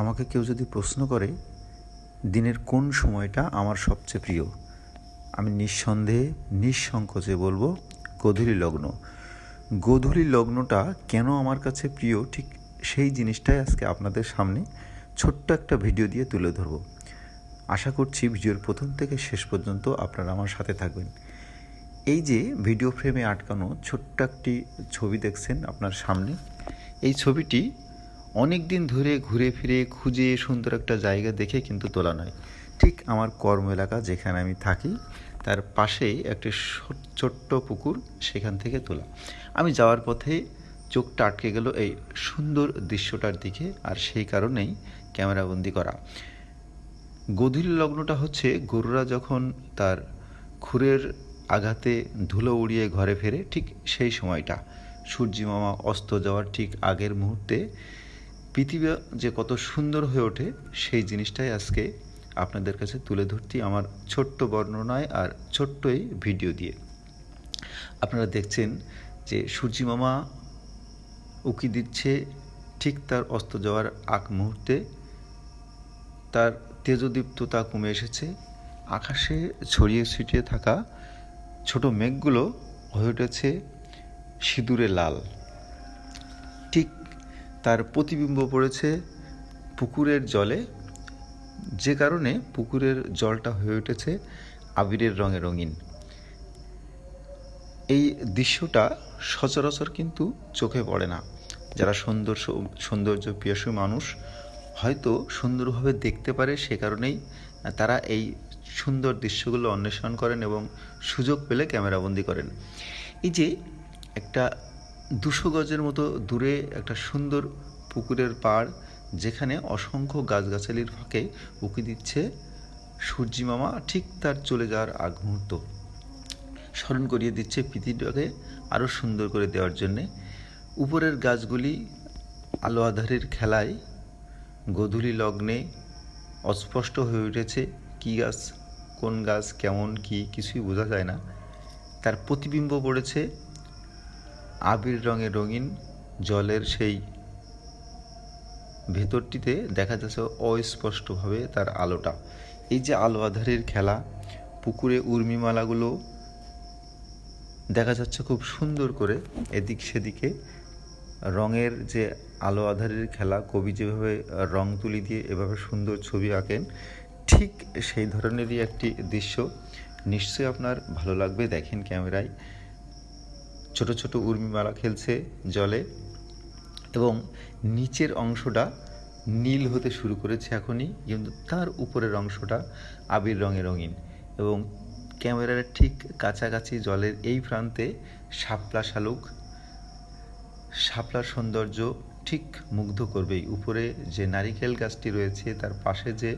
আমাকে কেউ যদি প্রশ্ন করে, দিনের কোন সময়টা আমার সবচেয়ে প্রিয়? আমি নিঃসন্দেহে, নিঃসংকোচে বলব, গোধূলি লগ্ন। গোধূলি লগ্নটা কেন আমার কাছে প্রিয়, ঠিক সেই জিনিসটাই আজকে আপনাদের সামনে ছোট্ট একটা ভিডিও দিয়ে তুলে ধরবো। আশা করছি ভিডিওর প্রথম থেকে শেষ পর্যন্ত আপনারা আমার সাথে থাকবেন। এই যে ভিডিও ফ্রেমে আটকানো ছোট্ট একটি ছবি দেখছেন আপনার সামনে, এই ছবিটি অনেক দিন ধরে ঘুরে ফিরে খুঁজে সুন্দর একটা জায়গা দেখে কিন্তু তোলা নয়। ঠিক আমার কর্ম এলাকা যেখানে আমি থাকি, তার পাশেই একটি ছোট্ট পুকুর সেখান থেকে তোলা। আমি যাওয়ার পথে চোখটা আটকে গেল এই সুন্দর দৃশ্যটার দিকে আর সেই কারণেই ক্যামেরাবন্দি করা। গধূলি লগ্নটা হচ্ছে গরুরা যখন তার খুরের আঘাতে ধুলো উড়িয়ে ঘরে ফেরে, ঠিক সেই সময়টা। সূর্যি মামা অস্ত যাওয়ার ঠিক আগের মুহূর্তে পৃথিবী যে কত সুন্দর হয়ে ওঠে, সেই জিনিসটাই আজকে আপনাদের কাছে তুলে ধরতি আমার ছোট্ট বর্ণনায় আর ছোট্ট এই ভিডিও দিয়ে। আপনারা দেখছেন যে সূর্যি মামা উকি দিচ্ছে ঠিক তার অস্ত যাওয়ার আগ মুহূর্তে। তার তেজদীপ্ততা কমে এসেছে। আকাশে ছড়িয়ে ছিটিয়ে থাকা ছোট মেঘগুলো হয়ে উঠেছে সিঁদুরে লাল। তার প্রতিবিম্ব পড়েছে পুকুরের জলে। যে কারণে পুকুরের জলটা হয়ে উঠেছে আবিরের রঙে রঙিন। এই দৃশ্যটা সচরাচর কিন্তু চোখে পড়ে না। যারা সুন্দর সৌন্দর্য প্রিয়সী মানুষ হয়তো সুন্দরভাবে দেখতে পারে সে কারণেই তারা এই সুন্দর দৃশ্যগুলো অন্বেষণ করেন এবং সুযোগ পেলে ক্যামেরাবন্দি করেন। এই যে একটা দুশো গজের মতো দূরে একটা সুন্দর পুকুরের পাড়, যেখানে অসংখ্য গাছগাছালির ফাঁকে উঁকি দিচ্ছে সূর্যি মামা, ঠিক তার চলে যাওয়ার আগ মুহূর্ত। স্মরণ করিয়ে দিচ্ছে পৃথিবীটাকে আরও সুন্দর করে দেওয়ার জন্যে। উপরের গাছগুলি আলো আধারের খেলায়, গধূলি লগ্নে অস্পষ্ট হয়ে উঠেছে, কী গাছ, কোন গাছ, কেমন, কি, কিছুই বোঝা যায় না। তার প্রতিবিম্ব পড়েছে আবির রঙে রঙিন জলের সেই ভেতরটিতে দেখা যাচ্ছে অস্পষ্টভাবে তার আলোটা। এই যে আলো আধারের খেলা, পুকুরে উর্মিমালাগুলো দেখা যাচ্ছে খুব সুন্দর করে এদিক সেদিকে। রঙের যে আলো আধারের খেলা, কবি যেভাবে রং তুলি দিয়ে এভাবে সুন্দর ছবি আঁকেন, ঠিক সেই ধরনেরই একটি দৃশ্য। নিশ্চয়ই আপনার ভালো লাগবে দেখেন ক্যামেরায়। ছোট ছোট উর্মিমালা খেলছে জলে এবং নিচের অংশটা নীল হতে শুরু করেছে এখনই, কিন্তু তার উপরের অংশটা আবির রঙে রঙিন এবং ক্যামেরার ঠিক কাছাকাছি জলের এই প্রান্তে শাপলা শালুক, শাপলার সৌন্দর্য ঠিক মুগ্ধ করবেই। উপরে যে নারিকেল গাছটি রয়েছে, তার পাশে যে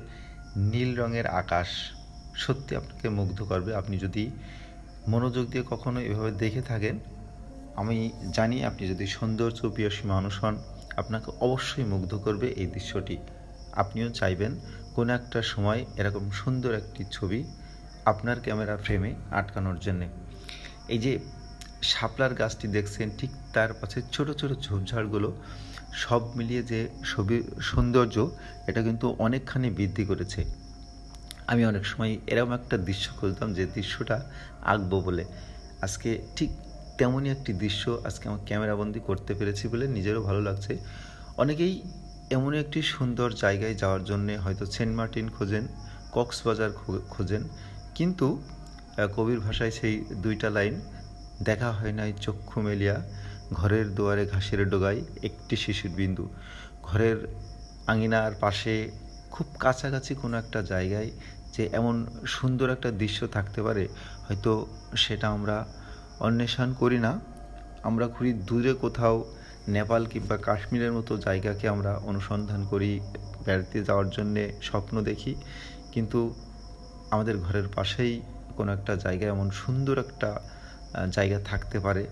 নীল রঙের আকাশ, সত্যি আপনাকে মুগ্ধ করবে। আপনি যদি মনোযোগ দিয়ে কখনো এভাবে দেখে থাকেন আমি জানি আপনি যদি সৌন্দর্য প্রিয়সী মানুষ হন, আপনাকে অবশ্যই মুগ্ধ করবে এই দৃশ্যটি। আপনিও চাইবেন কোনো একটা সময় এরকম সুন্দর একটি ছবি আপনার ক্যামেরা ফ্রেমে আটকানোর জন্যে। এই যে শাপলার গাছটি দেখছেন, ঠিক তার পাশে ছোট ছোট ঝোপঝাড়গুলো সব মিলিয়ে যে ছবি সৌন্দর্য, এটা কিন্তু অনেকখানি বৃদ্ধি করেছে। আমি অনেক সময় এরকম একটা দৃশ্য খুঁজতাম যে দৃশ্যটা আঁকবো বলে। আজকে ঠিক তেমনই একটি দৃশ্য আজকে আমার ক্যামেরাবন্দি করতে পেরেছি বলে নিজেরও ভালো লাগছে। অনেকেই এমন একটি সুন্দর জায়গায় যাওয়ার জন্য হয়তো সেন্ট মার্টিন খোঁজেন, কক্সবাজার খোঁজেন, কিন্তু কবির ভাষায় সেই দুইটা লাইন, দেখা হয় নাই চক্ষু মেলিয়া, ঘরের দুয়ারে ঘাসের ডোগায় একটি শিশুর বিন্দু। ঘরের আঙিনার পাশে খুব কাছাকাছি কোনো একটা জায়গায় যে এমন সুন্দর একটা দৃশ্য থাকতে পারে, হয়তো সেটা আমরা অন্বেষণ করি না। আমরা খুবই দূরে কোথাও, নেপাল কিংবা কাশ্মীরের মতো জায়গাকে আমরা অনুসন্ধান করি, বেড়াতে যাওয়ার জন্যে স্বপ্ন দেখি। কিন্তু আমাদের ঘরের পাশেই কোনো একটা জায়গা, এমন সুন্দর একটা জায়গা থাকতে পারে।